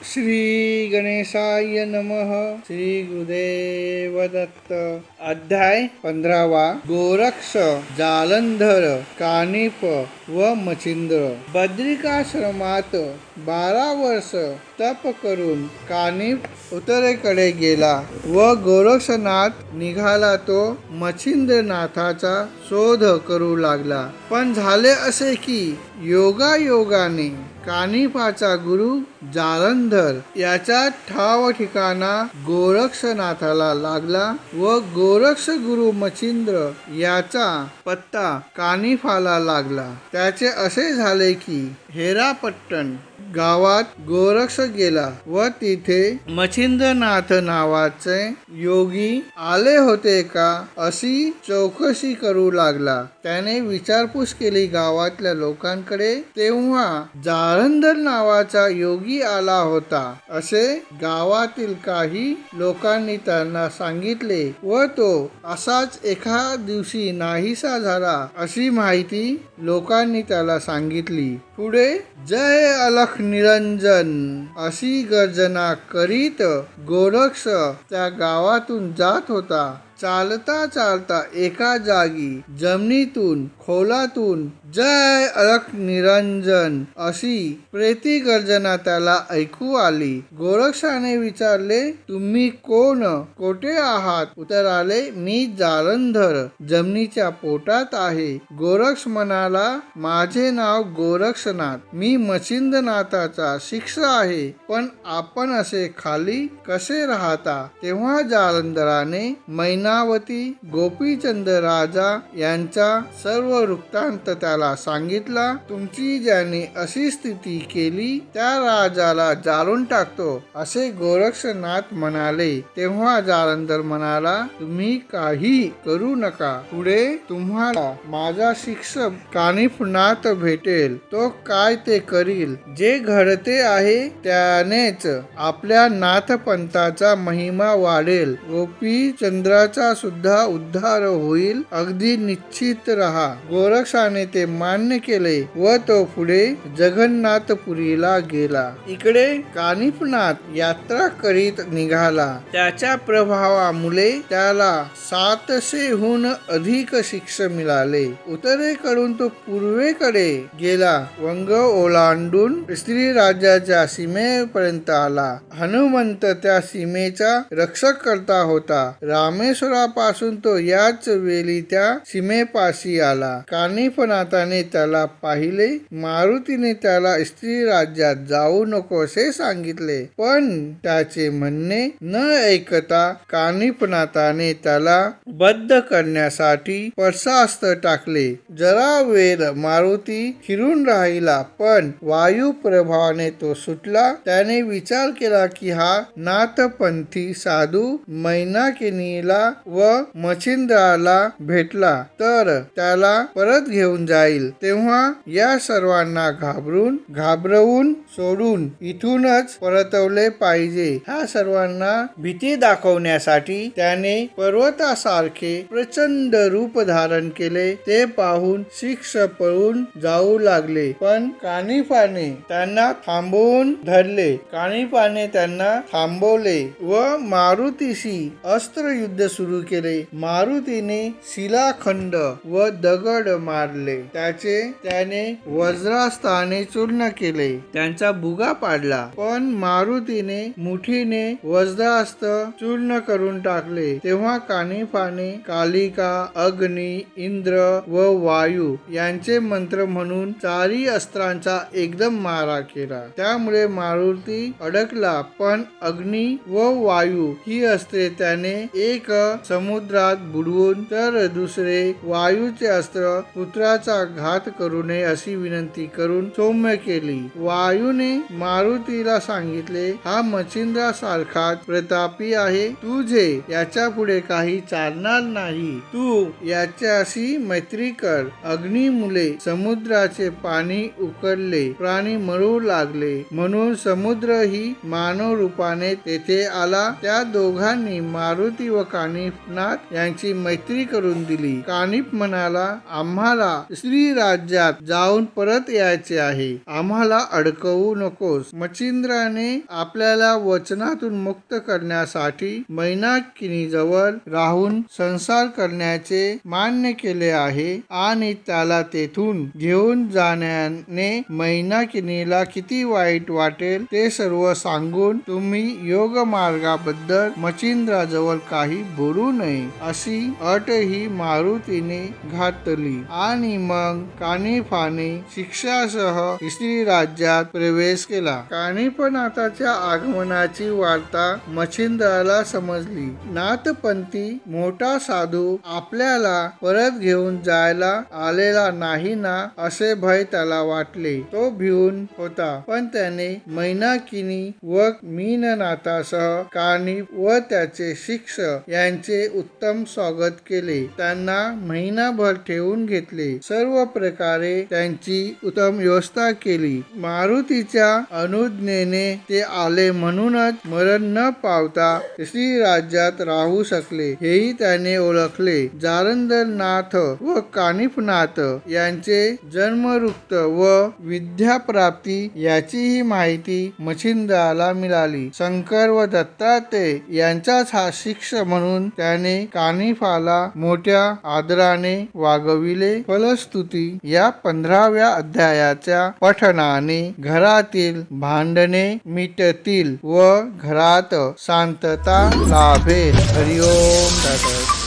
श्री गणेशाय नमः. श्री गुरुदेव दत्त अध्याय पंधरावा. गोरक्ष जालंधर कानिप व मचिंद्र बद्रिकाश्रमात बारा वर्ष तप करून कानिप उत्तरेकडे गेला व गोरक्षनाथ निघाला तो मच्छिंद्रनाथाचा शोध करू लागला. पण झाले असे की योगायोगाने कानिपाचा गुरु गुरु जालंधर याचा ठाव ठिकाणा गोरक्षनाथाला लागला व गोरक्ष गुरु मच्छिंद्र याचा पत्ता कानिफाला लागला. त्याचे असे झाले की हेरापट्टण गावात गोरक्ष गेला व तिथे मच्छिंद्रनाथ नावाचे योगी आले होते का अशी चौकशी करू लागला. त्याने विचारपूस केली गावातल्या लोकांकडे तेव्हा जालंधर नावाचा योगी आला होता. असे गावातील काही लोकांनी त्यांना सांगितले व तो असाच एका दिवशी नाहीसा झाला अशी माहिती लोकांनी त्याला सांगितली. पुढे जय अलख निरंजन. अशी गर्जना करीत गोरक्ष त्या गावातून जात होता. चालता चालता एका जागी जमिनीतून खोलातून जय अलक निरंजन अशी प्रेती गर्जना त्याला ऐकू आली. गोरक्षाने विचारले तुम्ही कोण? कोठे आहात? उत्तर आले मी जालंधर जमिनीच्या पोटात आहे. गोरक्ष म्हणाला माझे नाव गोरक्षनाथ. मी मच्छिंद्रनाथाचा शिक्ष आहे. पण आपण असे खाली कसे राहता? तेव्हा जालंधराने मैनावती गोपीचंद राजा यांचा सर्व वृत्तांत त्याला सांगितला. तुमची ज्याने अशी स्थिती केली त्या राजाला जाळून टाकतो असे गोरक्षनाथ म्हणाले. तेव्हा जालंधर म्हणाला तुम्ही काही करू नका. पुढे तुम्हाला माझा शिक्षक कानिफनाथ भेटेल. तो काय ते करील? जे घडते आहे त्यानेच आपल्या नाथपंथाचा महिमा वाढेल. गोपी चंद्राचा सुद्धा उद्धार होईल. अगदी निश्चित रहा. गोरक्षाने ते मान्य केले व तो पुढे जगन्नाथपुरीला गेला. इकडे कानिपनाथ यात्रा करीत निघाला. त्याच्या प्रभावामुळे त्याला सातशेहून अधिक शिक्ष मिळाले. उत्तरेकडून तो पूर्वेकडे गेला. वंग ओलांडून स्त्री राज्याच्या सीमेपर्यंत आला. हनुमंत त्या सीमेचा रक्षक करता होता. रामेश्वर रामेश्वरापासून तो याच वेळी त्या सीमेपाशी आला. कानिफनाथाने त्याला पाहिले. मारुतीने त्याला स्त्री राज्यात जाऊ नको असे सांगितले. पण त्याचे म्हणणे न ऐकता कानिफनाथाने त्याला बद्ध करण्यासाठी परसास्त्र टाकले. जरा वेळ मारुती फिरून राहिला पण वायू प्रभावाने तो सुटला. त्याने विचार केला की हा नाथपंथी साधू मैनाकिनीला व मच्छिंद्राला भेटला तर त्याला परत घेऊन जाईल. तेव्हा या सर्वांना घाबरून घाबरवून सोडून इथूनच परतवले पाहिजे. ह्या सर्वांना भीती दाखवण्यासाठी त्याने पर्वतासारखे प्रचंड रूप धारण केले. ते पाहून शिक्ष पळून जाऊ लागले. पण कानिफाने त्यांना थांबवून धरले. कानिफाने त्यांना थांबवले व मारुतीशी अस्त्र युद्ध सुरू केले. मारुतीने शिलाखंड व दगड मारले. त्याचे त्याने वज्रास्ताने चूर्ण केले. त्यांचा बुगा पाडला. पण मारुतीने मुठीने वज्रास्त्र चूर्ण करून टाकले. तेव्हा कानिफाने कालिका अग्नी इंद्र व वायू यांचे मंत्र म्हणून चारी अस्त्रांचा एकदम मारा केला. त्यामुळे मारुती अडकला. पण अग्नी व वायू ही अस्त्रे त्याने एक समुद्रात बुडवून तर दुसरे वायूचे अस्त्र पुत्राचा घात करू नये अशी विनंती करून सौम्य केली. वायूने मारुतीला सांगितले हा मच्छिंद्रा सारखा प्रतापी आहे. तुझे याच्यापुढे काही चालणार नाही. तू याच्याशी मैत्री कर. अग्नी मुले समुद्राचे पाणी उकडले प्राणी मरू लागले. म्हणून समुद्र ही मानव रूपाने तेथे आला. त्या दोघांनी मारुती व कानिफनाथ यांची मैत्री करून दिली. कानिफ म्हणाला आम्हाला श्री राज्यात जाऊन परत यायचे आहे. आम्हाला अडकवू नकोस. मच्छिंद्राने आपल्याला वचनातून मुक्त करण्यासाठी मैनाकिनीजवळ राहून संसार करण्याचे मान्य केले आहे आणि त्याला तेथून घेऊन जाण्याने मैनाकिनीला किती वाईट वाटेल ते सर्व सांगून तुम्ही योग मार्गाबद्दल मच्छिंद्राजवळ काही बोल नये अशी अटही मारुतीने घातली. आणि मग कानिफाने शिक्षासह इस्त्री राज्यात प्रवेश केला. कानिफनाथाच्या आगमनाची वार्ता मच्छिंद्राला समजली. नाथपंथी मोठा साधू आपल्याला परत घेऊन जायला आलेला नाही ना असे भय त्याला वाटले. तो भिवून होता. पण त्याने मैनाकिनी व मीननाथासह कानिफ व त्याचे शिक्षक यांचे उत्तम स्वागत केले. त्यांना महिनाभर ठेवून घेतले. सर्व प्रकारे त्यांची उत्तम व्यवस्था केली. मारुतीच्या अनुज्ञेने ते आले म्हणूनच मरण न पावता श्री राज्यात राहू शकले. हेही त्याने ओळखले. जारंदरनाथ व कानिफनाथ यांचे जन्मवृत्त व विद्याप्राप्ती याचीही माहिती मच्छिंद्राला मिळाली. शंकर व दत्तात्रय यांचाच हा शिक्ष म्हणून त्याने कानिफाला मोठ्या आदराने वागविले. फलस्तुती या पंधराव्या अध्यायाच्या पठनाने घरातील भांडणे मिटतील व घरात शांतता लाभेल. हरिओम तसंच